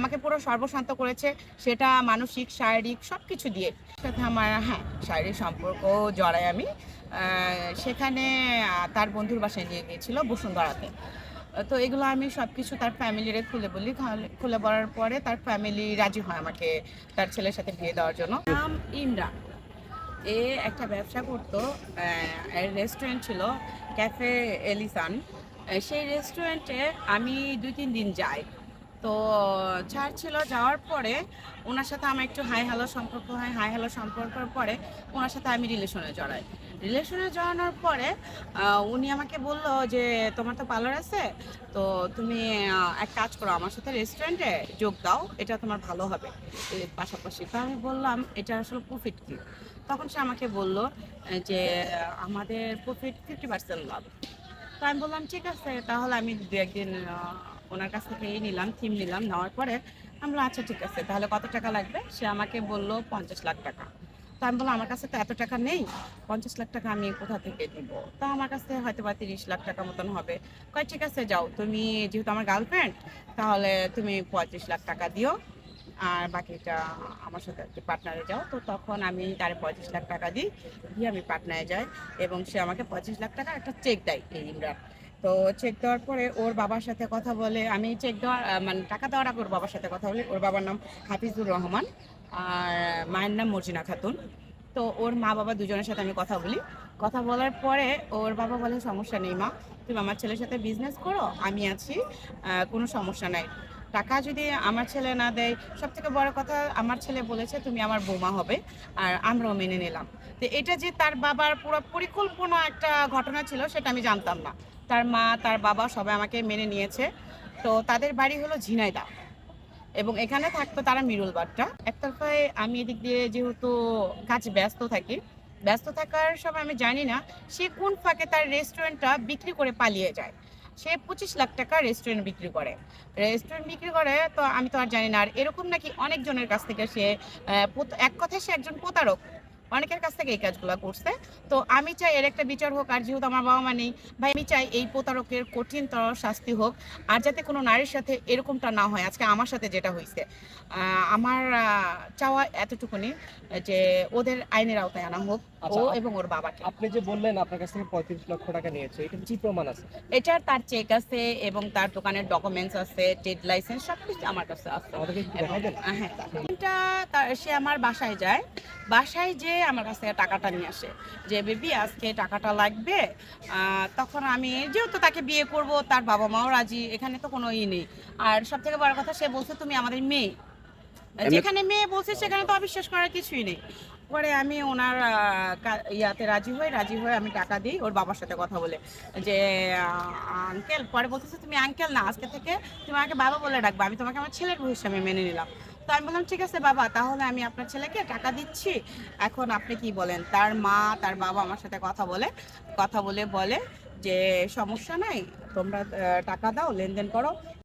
আমাকে পুরো সর্বশান্ত করেছে সেটা মানসিক শারীরিক সব কিছু দিয়ে সাথে আমার হ্যাঁ শারীরিক সম্পর্ক জড়াই আমি। সেখানে তার বন্ধুর বাসায় নিয়ে গিয়েছিল বসুন্ধরাতে। তো এগুলো আমি সব কিছু তার ফ্যামিলিরে খুলে বলি। খালে- খুলে বলার পরে তার ফ্যামিলি রাজি হয় আমাকে তার ছেলের সাথে বিয়ে দেওয়ার জন্য। নাম ইমরান এ একটা ব্যবসা করতো রেস্টুরেন্ট ছিল ক্যাফে এলিসান সেই রেস্টুরেন্টে আমি দুই তিন দিন যাই। তো ছাড় ছিল যাওয়ার পরে ওনার সাথে আমার একটু হাই হ্যালো সম্পর্ক হয়, হাই হ্যালো সম্পর্কের পরে ওনার সাথে আমি রিলেশনে জড়াই। রিলেশনে জড়ানোর পরে উনি আমাকে বলল যে, তোমার তো পার্লার আছে, তো তুমি এক কাজ করো, আমার সাথে রেস্টুরেন্টে যোগ দাও, এটা তোমার ভালো হবে। পাশাপাশি তো আমি বললাম, এটা আসলে প্রফিট কি? তখন সে আমাকে বলল যে, আমাদের প্রফিট ফিফটি পার্সেন্ট লাভ তো আমি বললাম, ঠিক আছে, তাহলে আমি দু একদিন ওনার কাছ থেকে এই নিলাম, থিম নিলাম, নেওয়ার পরে আমি বললাম আচ্ছা ঠিক আছে, তাহলে কত টাকা লাগবে? সে আমাকে বলল পঞ্চাশ লাখ টাকা। তো আমি বললাম, আমার কাছে তো এত টাকা নেই, পঞ্চাশ লাখ টাকা আমি কোথা থেকে দিব তো আমার কাছে হয়তো বা তিরিশ লাখ টাকা মতন হবে। কয়, ঠিক আছে, যাও। তুমি যেহেতু আমার গার্লফ্রেন্ড তাহলে তুমি পঁয়ত্রিশ লাখ টাকা দিও। আর বাকিটা আমার সাথে একটু পার্টনারে যাও। তো তখন আমি তার পঁয়ত্রিশ লাখ টাকা দিই, দিয়ে আমি পার্টনারে যাই এবং সে আমাকে পঁচিশ লাখ টাকা একটা চেক দেয় এই ইমরান। তো চেক দেওয়ার পরে ওর বাবার সাথে কথা বলে, আমি চেক দেওয়ার মানে টাকা দেওয়ার আগে ওর বাবার সাথে কথা বলি। ওর বাবার নাম হাফিজুর রহমান আর মায়ের নাম মর্জিনা খাতুন। তো ওর মা বাবা দুজনের সাথে আমি কথা বলি। কথা বলার পরে ওর বাবা বলে, সমস্যা নেই মা, তুমি আমার ছেলের সাথে বিজনেস করো, আমি আছি কোনো সমস্যা নাই। টাকা যদি আমার ছেলে না দেয় সব থেকে বড় কথা, আমার ছেলে বলেছে তুমি আমার বৌমা হবে আর আমরাও মেনে নিলাম। তো এটা যে তার বাবার পুরো পরিকল্পনা একটা ঘটনা ছিল, সেটা আমি জানতাম না। তার মা, তার বাবা সবাই আমাকে মেনে নিয়েছে। তো তাদের বাড়ি হলো ঝিনাইদা এবং এখানে থাকতো তারা মিরুল বাট্টা। একতরফায় আমি এদিক দিয়ে যেহেতু কাজ ব্যস্ত থাকি, ব্যস্ত থাকার সময় আমি জানি না সে কোন ফাঁকে তার রেস্টুরেন্টটা বিক্রি করে পালিয়ে যায়। সে পঁচিশ লাখ টাকা রেস্টুরেন্ট বিক্রি করে। রেস্টুরেন্ট বিক্রি করে তো আমি তো আর জানি না, আর এরকম নাকি অনেকজনের কাছ থেকে সে এক কথায় সে একজন প্রতারক। অনেকের কাছ থেকে এই কাজগুলো করছে। তো আমি চাই এর একটা বিচার হোক, আর যেহেতু আমার বাবা মা নেই, ভাই, আমি চাই এই প্রতারকের কঠিনতর শাস্তি হোক, আর যাতে কোনো নারীর সাথে এরকমটা না হয়। আজকে আমার সাথে যেটা হয়েছে আমার চাওয়া এতটুকুনি যে ওদের আইনের আওতায় আনা হোক। ও আচ্ছা, এবং ওর বাবাকে। আপনি যে বললেন আপনার কাছ থেকে পঁয়ত্রিশ লক্ষ টাকা নিয়েছে এটা কি প্রমাণ আছে? এটার তার চেক আছে এবং তার দোকানের ডকুমেন্টস আছে ট্রেড লাইসেন্স সব কিছু আমার কাছে আছে। হ্যাঁ এটা তার- সে আমার বাসায় যায়। বাসায় যে আমার কাছ টাকাটা নিয়ে আসে। যে বেবি আজকে টাকাটা লাগবে। আহ, তখন আমি যেহেতু তাকে বিয়ে করব তার বাবা মাও রাজি এখানে তো কোনো ই নেই। আর সব থেকে বড় কথা সে বলছে তুমি আমাদের মেয়ে। যেখানে মেয়ে বলছে সেখানে তো অবিশ্বাস করার কিছুই নেই। পরে আমি ওনার ইয়াতে রাজি হই, রাজি হয়ে আমি টাকা দিই, ওর বাবার সাথে কথা বলে। যে আঙ্কেল পরে বলতেছে, তুমি আঙ্কেল না, আজকে থেকে তুমি আমাকে বাবা বলে ডাকবা, আমি তোমাকে আমার ছেলের বউ হিসাবে মেনে নিলাম। তো আমি বললাম, ঠিক আছে বাবা, তাহলে আমি আপনার ছেলেকে টাকা দিচ্ছি। এখন আপনি কি বলেন? তার মা, তার বাবা আমার সাথে কথা বলে কথা বলে বলে যে, সমস্যা নাই, তোমরা টাকা দাও, লেনদেন করো।